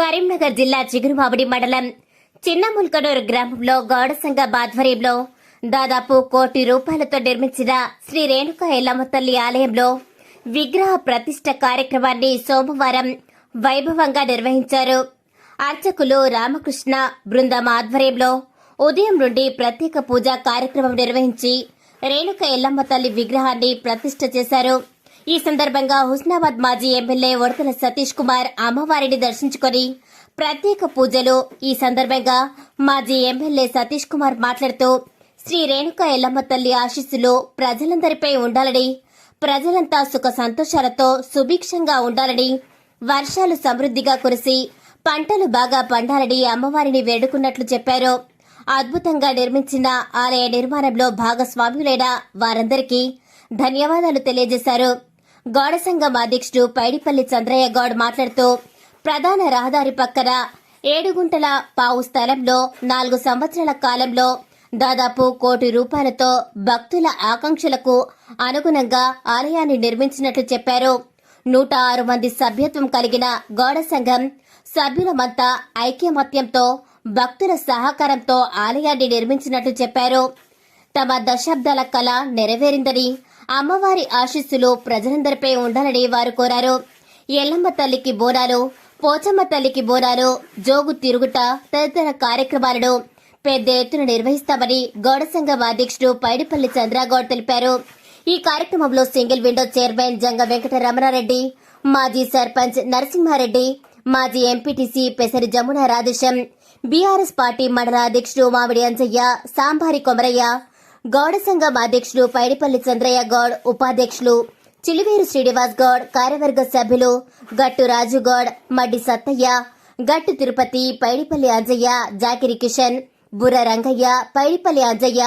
కరీంనగర్ జిల్లా చిగురుమామిడి మండలం చిన్నముల్కనూరు గ్రామంలో గౌడ సంఘం ఆధ్వర్యంలో దాదాపు కోటి రూపాయలతో నిర్మించిన శ్రీ రేణుకా ఎల్లమ్మ తల్లి ఆలయంలో విగ్రహ ప్రతిష్ట కార్యక్రమాన్ని సోమవారం వైభవంగా నిర్వహించారు. అర్చకులు రామకృష్ణ బృందం ఆధ్వర్యంలో ఉదయం నుండి ప్రత్యేక పూజా కార్యక్రమం నిర్వహించి రేణుక ఎల్లమ్మ తల్లి విగ్రహాన్ని ప్రతిష్ట చేశారు. ఈ సందర్భంగా హుస్నాబాద్ మాజీ ఎమ్మెల్యే వడతల సతీష్ కుమార్ అమ్మవారిని దర్శించుకొని ప్రత్యేక పూజలు ఈ సందర్భంగా మాజీ ఎమ్మెల్యే సతీష్ కుమార్ మాట్లాడుతూ శ్రీ రేణుక ఎల్లమ్మ తల్లి ఆశీస్సులు ప్రజలందరిపై ఉండాలని ప్రజలంతా సుఖ సంతోషాలతో సుభిక్షంగా ఉండాలని వర్షాలు సమృద్ధిగా కురిసి పంటలు బాగా పండాలని అమ్మవారిని వేడుకున్నట్లు చెప్పారు. అద్భుతంగా నిర్మించిన ఆలయ నిర్మాణంలో భాగస్వామ్యులైన వారందరికీ ధన్యవాదాలు తెలియజేశారు. గౌడ సంఘం అధ్యక్షుడు పైడిపల్లి చంద్రయ్య గౌడ్ మాట్లాడుతూ ప్రధాన రహదారి పక్కన ఏడు గుంటల పావు స్థలంలో నాలుగు సంవత్సరాల కాలంలో దాదాపు కోటి రూపాయలతో భక్తుల ఆకాంక్షలకు అనుగుణంగా ఆలయాన్ని నిర్మించినట్లు చెప్పారు. నూట ఆరు మంది సభ్యత్వం కలిగిన గౌడ సంఘం సభ్యులమంతా ఐక్యమత్యంతో భక్తుల సహకారంతో ఆలయాన్ని నిర్మించినట్లు చెప్పారు. తమ దశాబ్దాల కళ నెరవేరిందని అమ్మవారి ఆశీస్సులు ప్రజలందరిపై ఉండాలని వారు కోరారు. ఎల్లమ్మ తల్లికి బోనాలు పోచమ్మ తల్లికి బోనాలు జోగు తిరుగుట తదితర కార్యక్రమాలను పెద్ద ఎత్తున నిర్వహిస్తామని గౌడ సంఘం అధ్యక్షుడు పైడిపల్లి చంద్రగౌడ్ తెలిపారు. ఈ కార్యక్రమంలో single window chairman Janga Venkata Ramanareddy మాజీ సర్పంచ్ నరసింహారెడ్డి మాజీ MPTC Pesari Jamuna Radhesham BRS party మండల అధ్యక్షుడు మామిడి అంజయ్య సాంబారి కొమరయ్య గౌడ సంఘం అధ్యక్షుడు పైడిపల్లి చంద్రయ్య గౌడ్ ఉపాధ్యక్షులు చిలివేరు శ్రీనివాస్ గౌడ్ కార్యవర్గ సభ్యులు గట్టు రాజు గౌడ్ మడ్డి సత్తయ్య గట్టు తిరుపతి పైడిపల్లి అంజయ్య జాకిరి కిషన్ బుర్ర రంగయ్య పైడిపల్లి అంజయ్య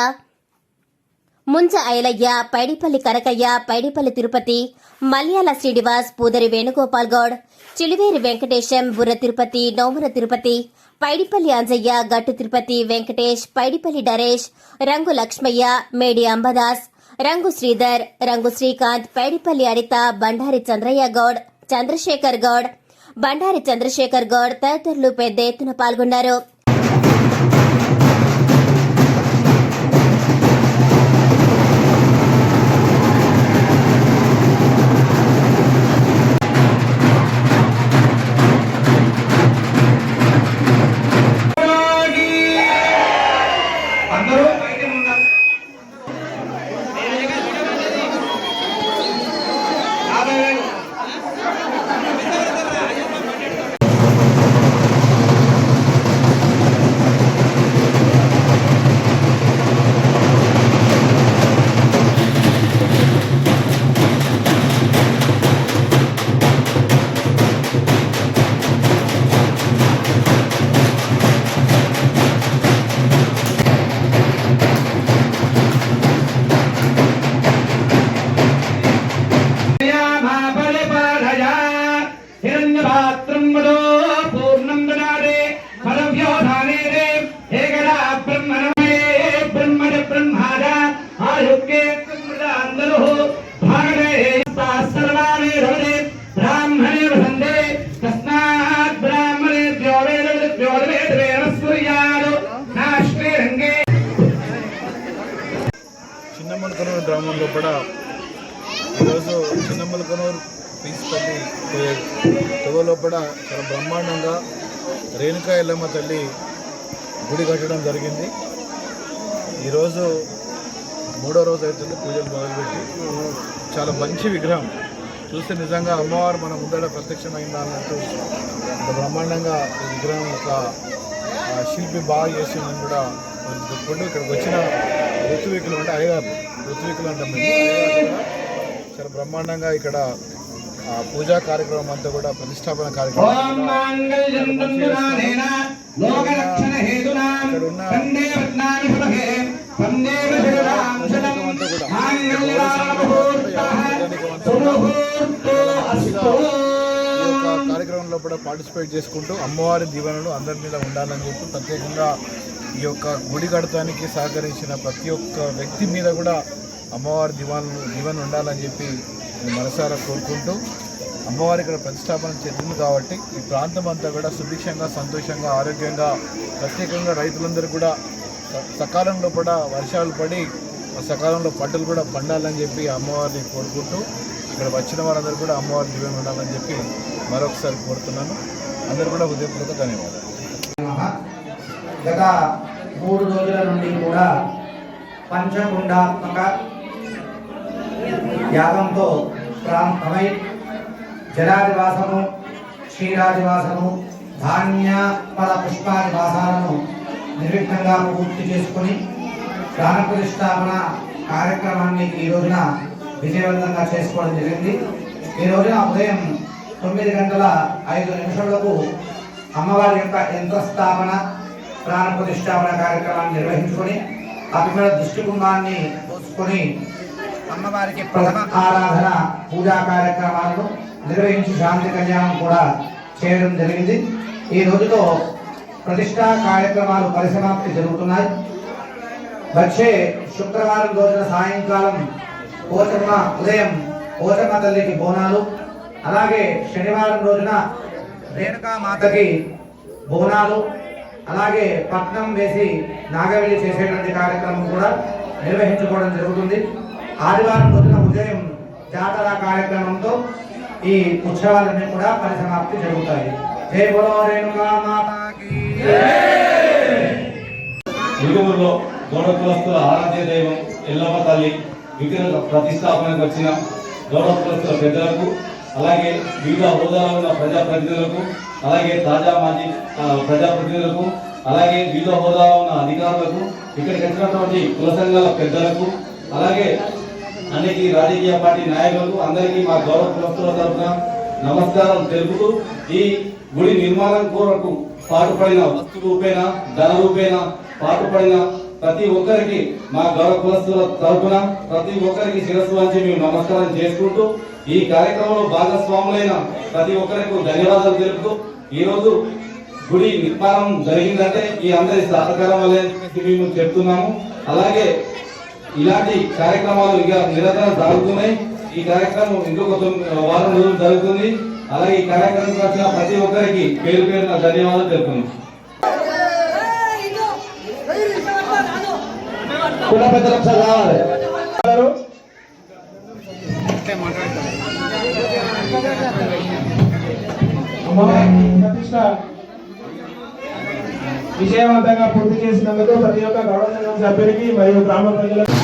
ముంజ ఐలయ్య పైడిపల్లి కనకయ్య పైడిపల్లి తిరుపతి మల్యాల శ్రీనివాస్ పూదరి వేణుగోపాల్ గౌడ్ చిలివేరి వెంకటేశం బుర్ర తిరుపతి నోముర తిరుపతి పైడిపల్లి అంజయ్య గట్టు తిరుపతి వెంకటేష్ పైడిపల్లి డరేష్ రంగు లక్ష్మయ్య మేడి అంబదాస్ రంగు శ్రీధర్ రంగు శ్రీకాంత్ పైడిపల్లి అనిత బండారి చంద్రయ్య గౌడ్ చంద్రశేఖర్ గౌడ్ బండారి చంద్రశేఖర్ గౌడ్ తదితరులు పెద్ద ఎత్తున పాల్గొన్నారు. Thank you. గ్రామంలో కూడా ఈరోజు చిన్నమలకనూరు పీసుపల్లి తువలో కూడా చాలా బ్రహ్మాండంగా రేణుకా ఎల్లమ్మ తల్లి గుడి కట్టడం జరిగింది. ఈరోజు మూడో రోజు అవుతుంది పూజలు మొదలుపెట్టి. చాలా మంచి విగ్రహం. చూస్తే నిజంగా అమ్మవారు మన ముందర ప్రత్యక్షమైందా అన్నట్టు ఒక బ్రహ్మాండంగా విగ్రహం యొక్క శిల్పి బాగా చేసిందని కూడా చెప్పుకుంటూ ఇక్కడికి వచ్చిన ఋతువికులు అంటే అయ్యగారు ఋతువికులు అంటాం మేము. కూడా చాలా బ్రహ్మాండంగా ఇక్కడ ఆ, పూజా కార్యక్రమం అంతా కూడా ప్రతిష్టాపన కార్యక్రమం. మాంగళ్యం తంతునానేన లోకరక్షణ హేతునా యొక్క కార్యక్రమంలో కూడా పార్టిసిపేట్ చేసుకుంటూ అమ్మవారి దీవెనలు అందరి మీద ఉండాలని చెప్పి ప్రత్యేకంగా ఈ యొక్క గుడి కడతానికి సహకరించిన ప్రతి ఒక్క వ్యక్తి మీద కూడా అమ్మవారి దీవాలను దీవెన ఉండాలని చెప్పి మనసారా కోరుకుంటూ అమ్మవారి ఇక్కడ ప్రతిష్టాపన చెందింది కాబట్టి ఈ ప్రాంతం అంతా కూడా సుభిక్షంగా సంతోషంగా ఆరోగ్యంగా ప్రత్యేకంగా రైతులందరూ కూడా సకాలంలో కూడా వర్షాలు పడి సకాలంలో పంటలు కూడా పండాలని చెప్పి అమ్మవారిని కోరుకుంటూ ఇక్కడ వచ్చిన వారందరూ కూడా అమ్మవారి దీవెన ఉండాలని చెప్పి మరొకసారి కోరుతున్నాను. అందరూ కూడా హృదయపూర్వక ధన్యవాదాలు. గత మూడు రోజుల నుండి కూడా పంచగుండాత్మక యాగంతో ప్రారంభమై జలాదివాసము క్షీరాదివాసము ధాన్య పద పుష్పాదివాసాలను నిర్విఘ్నంగా పూర్తి చేసుకుని ప్రాణ ప్రతిష్టాపన కార్యక్రమాన్ని ఈ రోజున విజయవంతంగా చేసుకోవడం జరిగింది. ఈ రోజున ఉదయం తొమ్మిది గంటల ఐదు నిమిషాలకు అమ్మవారి యొక్క యంత్రస్థాపన ప్రాణ ప్రతిష్టాపన కార్యక్రమాన్ని నిర్వహించుకొని అభిమల దృష్టి కుంభాన్ని పోసుకొని అమ్మవారికి ప్రథమ ఆరాధన పూజా కార్యక్రమాలను నిర్వహించి శాంతి కళ్యాణం కూడా చేయడం జరిగింది. ఈ రోజుతో ప్రతిష్టా కార్యక్రమాలు పరిసమాప్తి జరుగుతున్నాయి. వచ్చే శుక్రవారం రోజున సాయంకాలం పోచమ్మ ఉదయం పోచమ్మ తల్లికి బోనాలు అలాగే శనివారం రోజున రేణుకా మాతకి బోనాలు అలాగే పట్నం వేసి నాగవెల్లి చేసేటువంటి కార్యక్రమం కూడా నిర్వహించుకోవడం జరుగుతుంది. ఆదివారం రోజున ఉదయం జాతర కార్యక్రమంతో ఈ ఉత్సవాలన్నీ కూడా పరిసమాప్తి జరుగుతాయి. జై బోలో రేణుకా మాతాకి. ఇరుగుములో ఆరాధ్య దైవం ఎల్లమ్మ తల్లి విగ్రహ ప్రతిష్టాపనకు వచ్చిన గౌడ పెద్దలకు అలాగే వివిధ హోదాలో ఉన్న ప్రజాప్రతినిధులకు అలాగే తాజా మాజీ ప్రజాప్రతినిధులకు అలాగే వివిధ హోదాలో ఉన్న అధికారులకు ఇక్కడికి వచ్చినటువంటి కుల సంఘాల పెద్దలకు అలాగే అనేక రాజకీయ పార్టీ నాయకులకు అందరికీ మా గౌరవ కులస్తుల తరఫున నమస్కారం తెలుపుతూ ఈ గుడి నిర్మాణం కొరకు పాటుపడిన వస్తు రూపేణ ధన రూపేణ పాటుపడిన ప్రతి ఒక్కరికి మా గౌరవ కులస్తుల తరఫున ప్రతి ఒక్కరికి శిరస్సు వంచి మేము నమస్కారం చేసుకుంటూ ఈ కార్యక్రమంలో భాగస్వాములైన ప్రతి ఒక్కరికి ధన్యవాదాలు తెలుపుతూ ఈరోజు గుడి నిర్మాణం జరిగిందంటే ఈ అందరి సహకారం వల్లే మేము చెప్తున్నాము. అలాగే ఇలాంటి కార్యక్రమాలు ఇక నిరంతరం జరుగుతున్నాయి. ఈ కార్యక్రమం ఇంకొక తొమ్మిది వారం రోజులు జరుగుతుంది. అలాగే ఈ కార్యక్రమం వచ్చిన ప్రతి ఒక్కరికి పేరు పేరున ధన్యవాదాలు తెలుపుతున్నాం. కుల పెద్దలకు ఒకసారి రావాలి. ప్రతిష్ట విజయవంతంగా పూర్తి చేసినందుకు ప్రతి ఒక్క గౌరవ సభ్యునికి మరియు గ్రామ ప్రజలకు